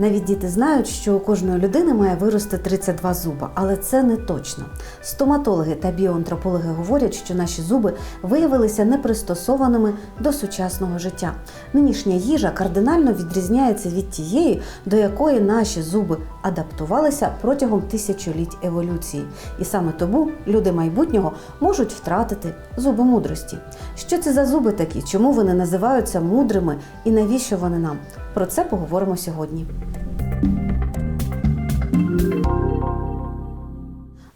Навіть діти знають, що у кожної людини має вирости 32 зуба, але це не точно. Стоматологи та біоантропологи говорять, що наші зуби виявилися непристосованими до сучасного життя. Нинішня їжа кардинально відрізняється від тієї, до якої наші зуби адаптувалися протягом тисячоліть еволюції. І саме тому люди майбутнього можуть втратити зуби мудрості. Що це за зуби такі? Чому вони називаються мудрими і навіщо вони нам? Про це поговоримо сьогодні.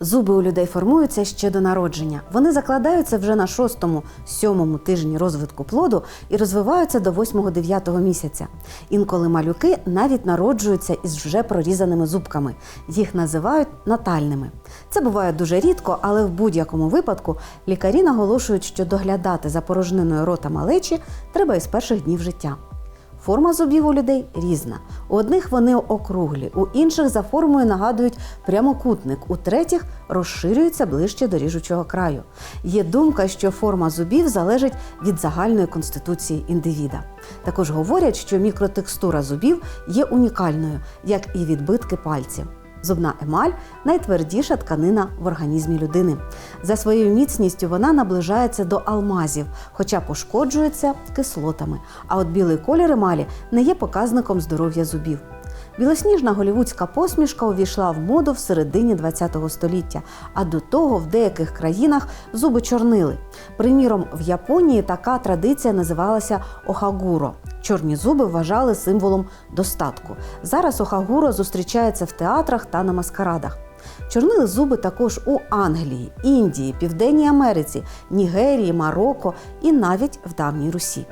Зуби у людей формуються ще до народження. Вони закладаються вже на шостому-сьомому тижні розвитку плоду і розвиваються до 8-9 місяця. Інколи малюки навіть народжуються із вже прорізаними зубками. Їх називають натальними. Це буває дуже рідко, але в будь-якому випадку лікарі наголошують, що доглядати за порожниною рота малечі треба із перших днів життя. Форма зубів у людей різна. У одних вони округлі, у інших за формою нагадують прямокутник, у третіх розширюються ближче до ріжучого краю. Є думка, що форма зубів залежить від загальної конституції індивіда. Також говорять, що мікротекстура зубів є унікальною, як і відбитки пальців. Зубна емаль найтвердіша тканина в організмі людини. За своєю міцністю вона наближається до алмазів, хоча пошкоджується кислотами. А от білий колір емалі не є показником здоров'я зубів. Білосніжна голівудська посмішка увійшла в моду в середині ХХ століття, а до того в деяких країнах зуби чорнили. Приміром, в Японії така традиція називалася охагуро. Чорні зуби вважали символом достатку. Зараз охагуро зустрічається в театрах та на маскарадах. Чорнили зуби також у Англії, Індії, Південній Америці, Нігерії, Марокко і навіть в давній Русі.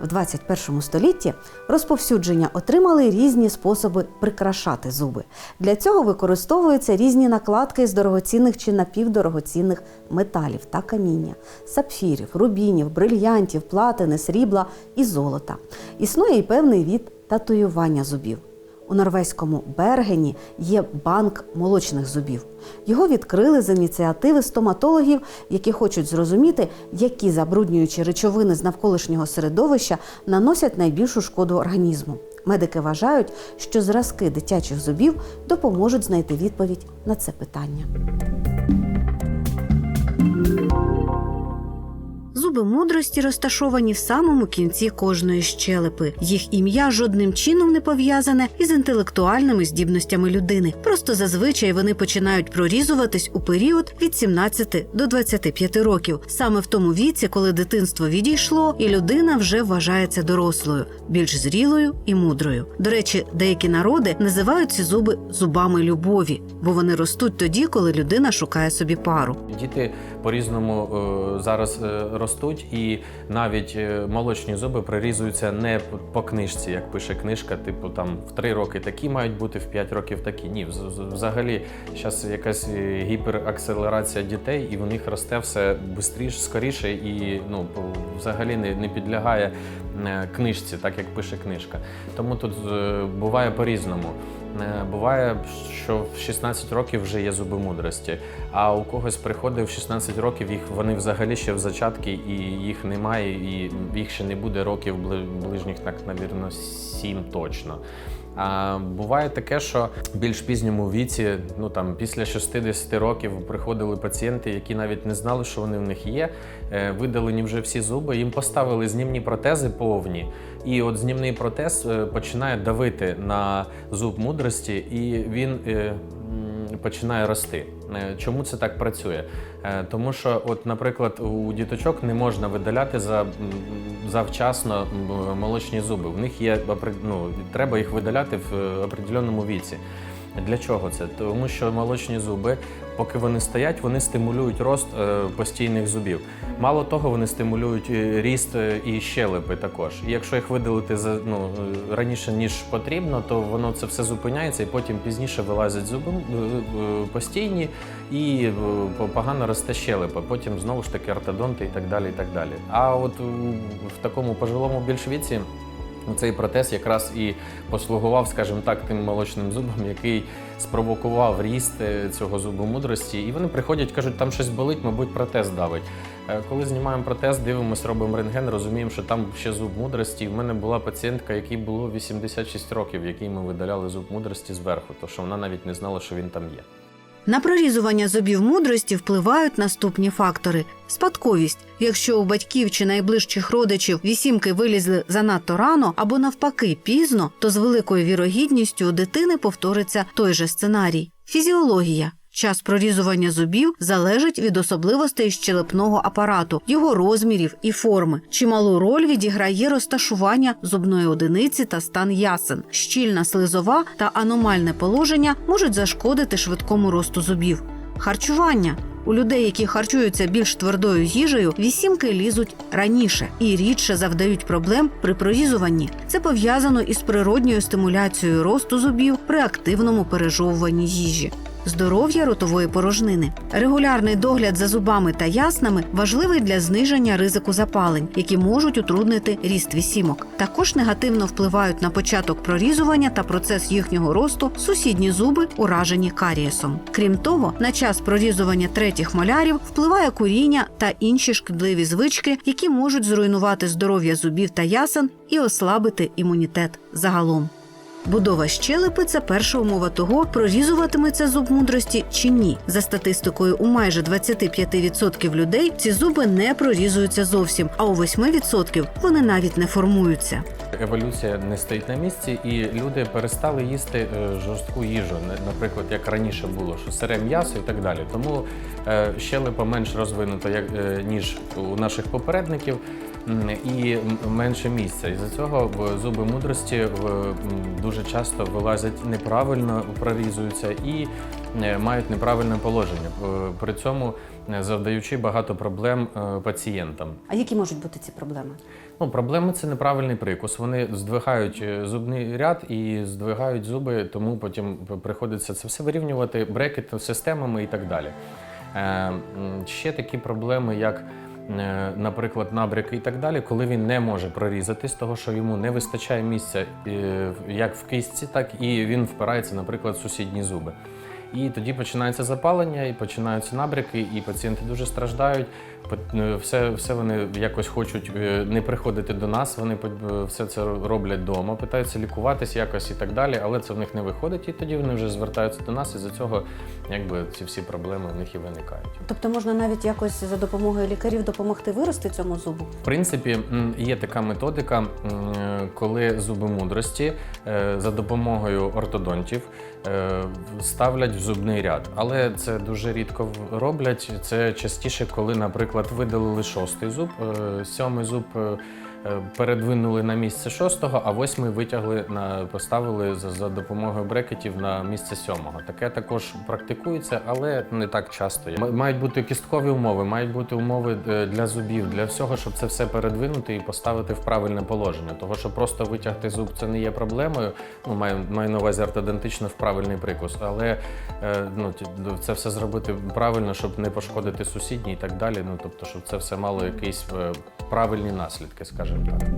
В 21 столітті розповсюдження отримали різні способи прикрашати зуби. Для цього використовуються різні накладки з дорогоцінних чи напівдорогоцінних металів та каміння, сапфірів, рубінів, брильянтів, платини, срібла і золота. Існує і певний від татуювання зубів. У норвезькому Бергені є банк молочних зубів. Його відкрили з ініціативи стоматологів, які хочуть зрозуміти, які забруднюючі речовини з навколишнього середовища наносять найбільшу шкоду організму. Медики вважають, що зразки дитячих зубів допоможуть знайти відповідь на це питання. Зуби мудрості розташовані в самому кінці кожної щелепи. Їх ім'я жодним чином не пов'язане із інтелектуальними здібностями людини. Просто зазвичай вони починають прорізуватись у період від 17 до 25 років, саме в тому віці, коли дитинство відійшло, і людина вже вважається дорослою, більш зрілою і мудрою. До речі, деякі народи називають ці зуби зубами любові, бо вони ростуть тоді, коли людина шукає собі пару. Діти по-різному е, зараз е, ростуть, і навіть е, молочні зуби прирізуються не по- книжці, як пише книжка, типу там в 3 роки такі мають бути, в 5 років такі. Ні, вз- вз- взагалі зараз якась е, гіперакселерація дітей, і в них росте все швидше, скоріше, і ну взагалі не, не підлягає е, книжці, так як пише книжка. Тому тут буває по-різному. Е, Буває, що в 16 років вже є зуби мудрості, а у когось приходить в 16 років, їх вони взагалі ще в зачатки, і їх немає, і їх ще не буде років бли- ближніх, так, навірно, 7 точно. А буває таке, що в більш пізньому віці, ну там після 60 років, приходили пацієнти, які навіть не знали, що вони в них є. е, Видалені вже всі зуби, їм поставили знімні протези повні, і от знімний протез е, починає давити на зуб мудрості, і він е, починає рости. Е, Чому це так працює? Е, Тому що, от, наприклад, у діточок не можна видаляти за, завчасно молочні зуби. В них є ну, треба їх видаляти в е, определеному віці. Для чого це? Тому що молочні зуби, поки вони стоять, вони стимулюють рост е, постійних зубів. Мало того, вони стимулюють е, ріст е, і щелепи також. І якщо їх видалити за ну раніше ніж потрібно, то воно це все зупиняється, і потім пізніше вилазять зуби постійні і погано росте щелепа. Потім знову ж таки ортодонти і так далі. І так далі. А от в такому пожилому більш віці. Цей протез якраз і послугував, скажімо так, тим молочним зубом, який спровокував ріст е, цього зубу мудрості. І вони приходять, кажуть, там щось болить, мабуть, протез давить. Е, Коли знімаємо протез, дивимося, робимо рентген, розуміємо, що там ще зуб мудрості. У мене була пацієнтка, якій було 86 років, якій ми видаляли зуб мудрості зверху, то що вона навіть не знала, що він там є. На прорізування зубів мудрості впливають наступні фактори: спадковість. Якщо у батьків чи найближчих родичів вісімки вилізли занадто рано або навпаки пізно, то з великою вірогідністю у дитини повториться той же сценарій. Фізіологія. Час прорізування зубів залежить від особливостей щелепного апарату, його розмірів і форми. Чималу роль відіграє розташування зубної одиниці та стан ясен. Щільна слизова та аномальне положення можуть зашкодити швидкому росту зубів. Харчування. У людей, які харчуються більш твердою їжею, вісімки лізуть раніше і рідше завдають проблем при прорізуванні. Це пов'язано із природньою стимуляцією росту зубів при активному пережовуванні їжі. Здоров'я ротової порожнини. Регулярний догляд за зубами та яснами важливий для зниження ризику запалень, які можуть утруднити ріст вісімок. Також негативно впливають на початок прорізування та процес їхнього росту сусідні зуби, уражені карієсом. Крім того, на час прорізування третіх молярів впливає куріння та інші шкідливі звички, які можуть зруйнувати здоров'я зубів та ясен і ослабити імунітет загалом. Будова щелепи це перша умова того, прорізуватиметься зуб мудрості чи ні. За статистикою, у майже 25% людей ці зуби не прорізуються зовсім, а у 8% вони навіть не формуються. Еволюція не стоїть на місці, і люди перестали їсти е, жорстку їжу, наприклад, як раніше було, що сире м'ясо і так далі. Тому е, щелепа менш розвинута, як, е, ніж у наших попередників, і менше місця. І за цього зуби мудрості м, дуже часто вилазять неправильно, прорізуються і е, мають неправильне положення. Е, При цьому е, завдаючи багато проблем пацієнтам. А які можуть бути ці проблеми? Ну, проблема це неправильний прикус. Вони здвигають зубний ряд і здвигають зуби, тому потім приходиться це все вирівнювати брекет системами і так далі. Ще такі проблеми, як, наприклад, набряки і так далі, коли він не може прорізатись, того що йому не вистачає місця е, як в кістці, так і він впирається, наприклад, в сусідні зуби. І тоді починається запалення, і починаються набряки, і пацієнти дуже страждають. Е, Все, все вони якось хочуть е, не приходити до нас. Вони е, все це роблять вдома, питаються лікуватись якось і так далі, але це в них не виходить, і тоді вони вже звертаються до нас, і за цього якби ці всі проблеми в них і виникають. Тобто можна навіть якось за допомогою лікарів допомогти вирости цьому зубу? В принципі, є така методика, е, коли зуби мудрості за допомогою ортодонтів ставлять в зубний ряд. Але це дуже рідко роблять. Це частіше, коли, наприклад, видалили шостий зуб, е, сьомий зуб. Е, Передвинули на місце шостого, а восьмий витягли на поставили за, за допомогою брекетів на місце сьомого. Таке також практикується, але не так часто. Мають бути кісткові умови, мають бути умови е, для зубів, для всього, щоб це все передвинути і поставити в правильне положення. Того, що просто витягти зуб це не є проблемою. Ну маю, маю на увазі ортодентично в правильний прикус, але е, ну це все зробити правильно, щоб не пошкодити сусідні і так далі. Ну тобто, щоб це все мало якісь е, правильні наслідки, скажімо так.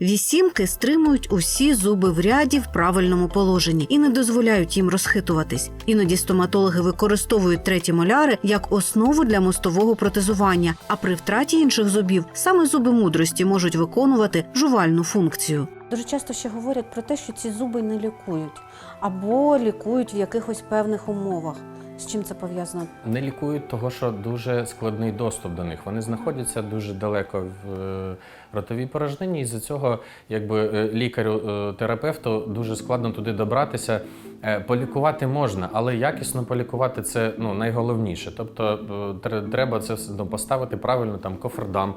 Вісімки стримують усі зуби в ряді в правильному положенні і не дозволяють їм розхитуватись. Іноді стоматологи використовують треті моляри як основу для мостового протезування. А при втраті інших зубів саме зуби мудрості можуть виконувати жувальну функцію. Дуже часто ще говорять про те, що ці зуби не лікують або лікують в якихось певних умовах. З чим це пов'язано? Не лікують того, що дуже складний доступ до них. Вони знаходяться дуже далеко в е, ротовій порожнині, і з цього якби е, лікарю-терапевту дуже складно туди добратися. Е, Полікувати можна, але якісно полікувати це ну, найголовніше. Тобто е, треба це ну, поставити правильно там кофрдам.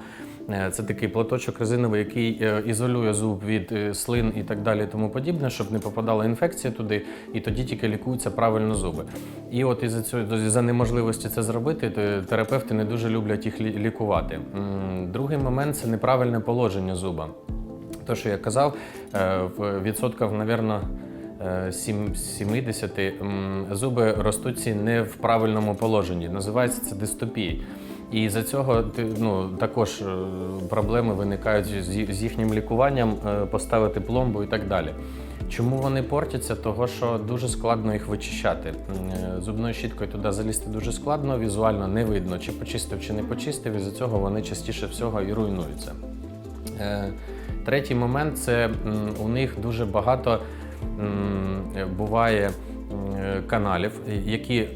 Е, Це такий платочок резиновий, який е, ізолює зуб від е, слин і так далі, тому подібне, щоб не попадала інфекція туди, і тоді тільки лікуються правильно зуби. І от із-за цього за неможливості це зробити, терапевти не дуже люблять їх лікувати. Другий момент це неправильне положення зуба. То, що я казав, в відсотках, мабуть, 70 зуби ростуть не в правильному положенні. Називається це дистопією. І за цього ну, також е, проблеми виникають з, їхнім лікуванням, е, поставити пломбу і так далі. Чому вони портяться? Того, що дуже складно їх вичищати. Е, Зубною щіткою туди залізти дуже складно, візуально не видно, чи почистив, чи не почистив, і за цього вони частіше всього і руйнуються. Третій момент це у них дуже багато буває каналів, які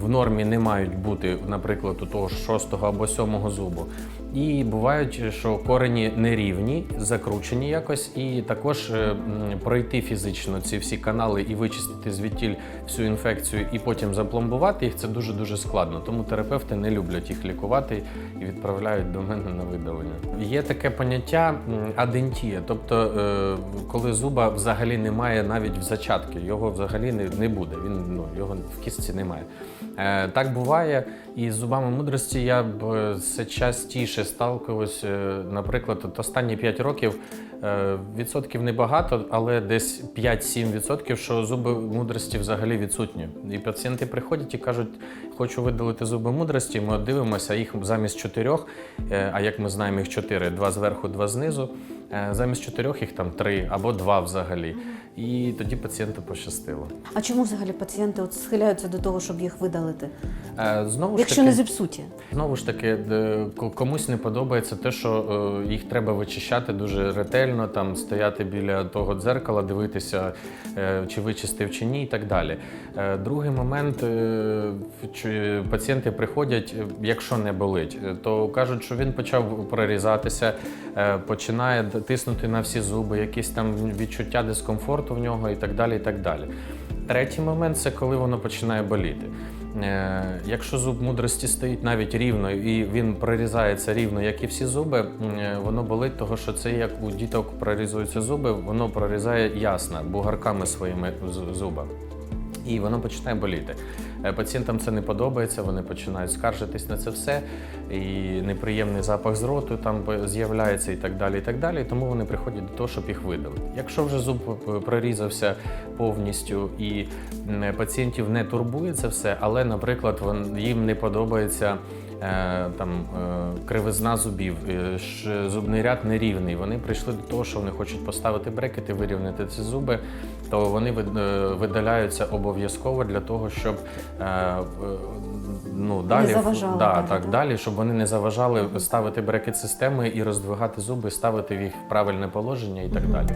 в нормі не мають бути, наприклад, у того шостого або сьомого зубу. І бувають, що корені нерівні, закручені якось, і також е, пройти фізично ці всі канали і вичистити звідтіль всю інфекцію, і потім запломбувати їх це дуже дуже складно. Тому терапевти не люблять їх лікувати і відправляють до мене на видалення. Є таке поняття адентія, тобто е, коли зуба взагалі немає навіть в зачатки, його взагалі не, не буде. Він ну його в кістці немає. Е, так буває, і з зубами мудрості я б е, все частіше сталкиваюсь. е, Наприклад, от останні 5 років е, відсотків небагато, але десь 5-7 відсотків, що зуби мудрості взагалі відсутні. І пацієнти приходять і кажуть, хочу видалити зуби мудрості. Ми дивимося, їх замість чотирьох, е, а як ми знаємо, їх чотири: два зверху, два знизу. Е, Замість чотирьох їх там три або два взагалі. І тоді пацієнту пощастило. А чому взагалі пацієнти от схиляються до того, щоб їх видалити, Е, Знову ж якщо таки, не зіпсуті? Знову ж таки, комусь не подобається те, що е, їх треба вичищати дуже ретельно, там стояти біля того дзеркала, дивитися, чи вичистив чи ні, і так далі. Другий момент, пацієнти приходять, якщо не болить, то кажуть, що він почав прорізатися, починає тиснути на всі зуби, якісь там відчуття дискомфорту в нього і так далі. І так далі. Третій момент це коли воно починає боліти. Е, Якщо зуб мудрості стоїть навіть рівно і він прорізається рівно, як і всі зуби, е, воно болить, того що це як у діток прорізуються зуби, воно прорізає ясно, бугарками своїми зуба. І воно починає боліти. Е, Пацієнтам це не подобається, вони починають скаржитись на це все, і неприємний запах з роту там з'являється і так далі. І так далі. Тому вони приходять до того, щоб їх видалити. Якщо вже зуб е, прорізався повністю і пацієнтів не турбує це все, але, наприклад, їм не подобається. Е, Там е, кривизна зубів, е, зубний ряд нерівний. Вони прийшли до того, що вони хочуть поставити брекети, вирівняти ці зуби, то вони вид- видаляються обов'язково для того, щоб ну далі заважали да, далі, так, да? далі, щоб вони не заважали ставити брекет системи і роздвигати зуби, ставити їх в правильне положення і так далі.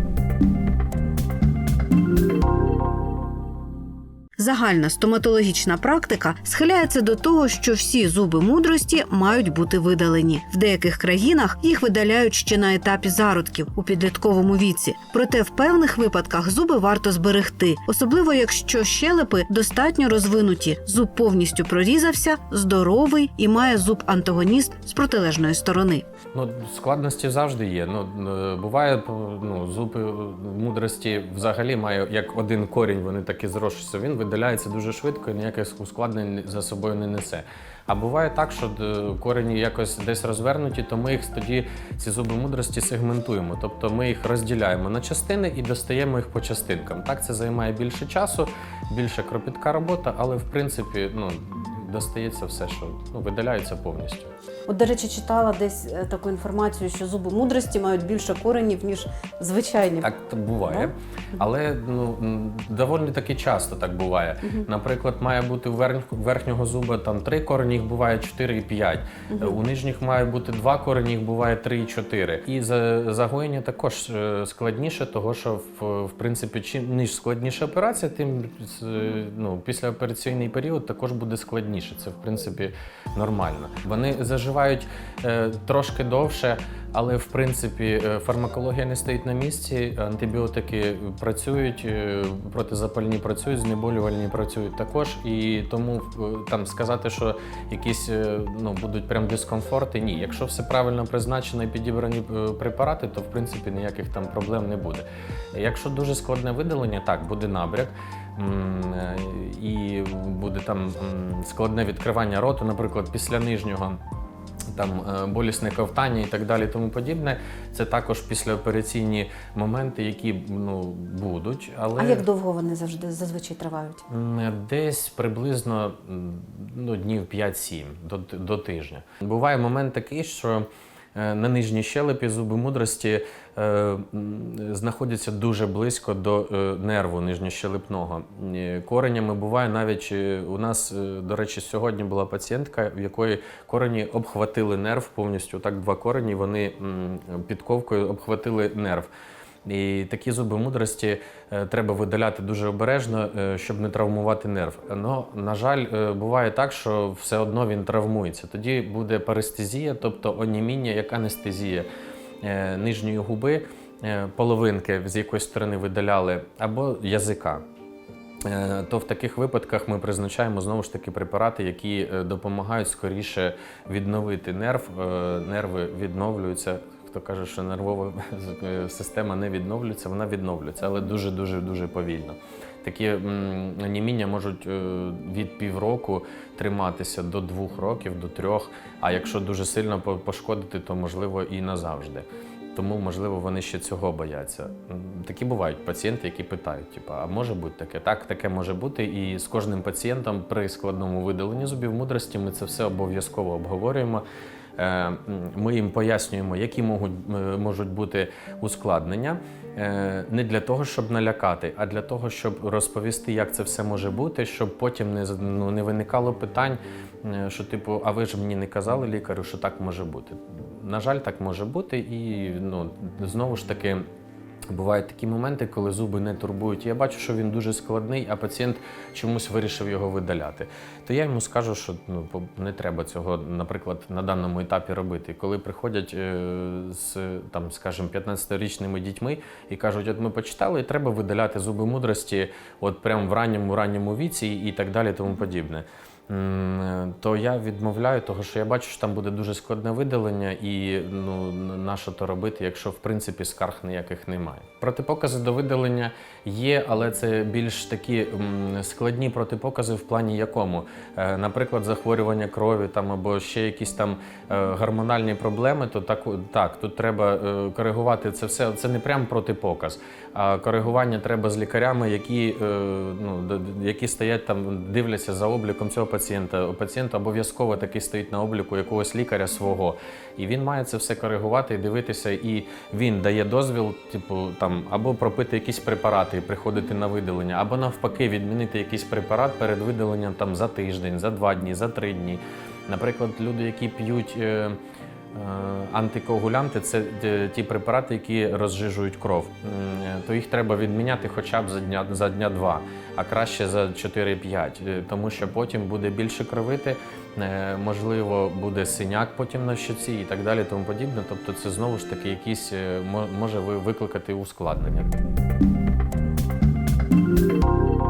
Загальна стоматологічна практика схиляється до того, що всі зуби мудрості мають бути видалені. В деяких країнах їх видаляють ще на етапі зародків у підлітковому віці. Проте в певних випадках зуби варто зберегти, особливо якщо щелепи достатньо розвинуті. Зуб повністю прорізався, здоровий і має зуб антагоніст з протилежної сторони. Ну, складності завжди є. Ну, е, буває, ну, зуби мудрості взагалі має як один корінь, вони так і зрощуються. Він видаляється дуже швидко і ніяких ускладнень за собою не несе. А буває так, що е, корені якось десь розвернуті, то ми їх тоді, ці зуби мудрості, сегментуємо. Тобто ми їх розділяємо на частини і достаємо їх по частинкам. Так, це займає більше часу, більше кропітка робота, але в принципі ну, достається все, що ну, видаляється повністю. От, до речі, читала десь е, таку інформацію, що зуби мудрості мають більше коренів, ніж звичайні. Так буває, але ну доволі таки часто так буває. Наприклад, має бути у верхнього зуба там три корені, їх буває 4 і 5. У нижніх має бути два корені, їх буває 3 і 4. І загоєння також е, складніше, того що в, принципі, чим ніж складніша операція, тим ну, післяопераційний період також буде складніше. Це в принципі нормально. Вони заживають е, трошки довше. Але в принципі е, фармакологія не стоїть на місці, антибіотики працюють, е, протизапальні працюють, знеболювальні працюють також. І тому там сказати, що якісь ну, будуть прям дискомфорти, ні. Якщо все правильно призначено і підібрані препарати, то в принципі ніяких там проблем не буде. Якщо дуже складне видалення, так буде набряк. І буде там складне відкривання роту, наприклад, після нижнього там е, болісне ковтання і так далі, тому подібне. Це також післяопераційні моменти, які ну будуть, але А як довго вони завжди зазвичай тривають? Десь приблизно ну, днів 5-7 до, до тижня. Буває момент такий, що на нижній щелепі зуби мудрості е, знаходяться дуже близько до е, нерву нижньощелепного. Е, Коренями буває навіть е, у нас, е, до речі, сьогодні була пацієнтка, в якої корені обхватили нерв повністю. Так, два корені вони підковкою обхватили нерв. І такі зуби мудрості е, треба видаляти дуже обережно, е, щоб не травмувати нерв. Но, на жаль, е, буває так, що все одно він травмується. Тоді буде парестезія, тобто оніміння, як анестезія нижньої губи, половинки, з якоїсь сторони видаляли, або язика. То в таких випадках ми призначаємо знову ж таки препарати, які допомагають скоріше відновити нерв. Нерви відновлюються. Хто каже, що нервова е, система не відновлюється, вона відновлюється, але дуже дуже повільно. Такі м, оніміння можуть е, від півроку триматися до двох років, до трьох. А якщо дуже сильно пошкодити, то можливо і назавжди. Тому, можливо, вони ще цього бояться. Такі бувають пацієнти, які питають: типу, а може бути таке? Так, таке може бути. І з кожним пацієнтом при складному видаленні зубів мудрості ми це все обов'язково обговорюємо. Е, Ми їм пояснюємо, які можуть, е, можуть бути ускладнення. Е, Не для того, щоб налякати, а для того, щоб розповісти, як це все може бути, щоб потім не, ну, не виникало питань, що типу, а ви ж мені не казали лікарю, що так може бути. На жаль, так може бути, і ну, знову ж таки. Бувають такі моменти, коли зуби не турбують. Я бачу, що він дуже складний, а пацієнт чомусь вирішив його видаляти. То я йому скажу, що ну не треба цього, наприклад, на даному етапі робити. Коли приходять е, з там, скажімо, 15-річними дітьми і кажуть, от ми почитали, і треба видаляти зуби мудрості, от прямо в ранньому ранньому віці і так далі, тому подібне. М, То я відмовляю, того що я бачу, що там буде дуже складне видалення, і ну на що то робити, якщо в принципі скарг ніяких немає. Протипокази до видалення є, але це більш такі складні протипокази в плані якому, Е, наприклад, захворювання крові там або ще якісь там е, гормональні проблеми, то так, так тут треба е, коригувати це все. Це не прям протипоказ, а коригування треба з лікарями, які, е, ну, які стоять там, дивляться за обліком цього пацієнта. У пацієнта обов'язково такий стоїть на обліку якогось лікаря свого. І він має це все коригувати і дивитися, і він дає дозвіл, типу, там, або пропити якісь препарати і приходити на видалення, або навпаки, відмінити якийсь препарат перед видаленням там, за тиждень, за два дні, за три дні. Наприклад, люди, які п'ють. Е, Антикоагулянти це е, ті препарати, які розжижують кров. То їх треба відміняти хоча б за дня за дня два, а краще за 4-5, е, тому що потім буде більше кровити, можливо, буде синяк потім на щоці і так далі, тому подібне. Тобто, це знову ж таки якісь може ви- викликати ускладнення.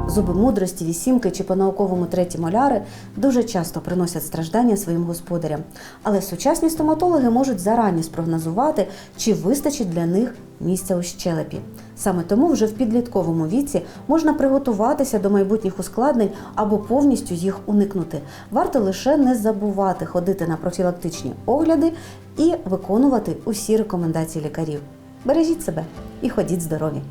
Зуби мудрості, вісімки чи по-науковому треті моляри дуже часто приносять страждання своїм господарям. Але сучасні стоматологи можуть зарані спрогнозувати, чи вистачить для них місця у щелепі. Саме тому вже в підлітковому віці можна приготуватися до майбутніх ускладнень або повністю їх уникнути. Варто лише не забувати ходити на профілактичні огляди і виконувати усі рекомендації лікарів. Бережіть себе і ходіть здорові!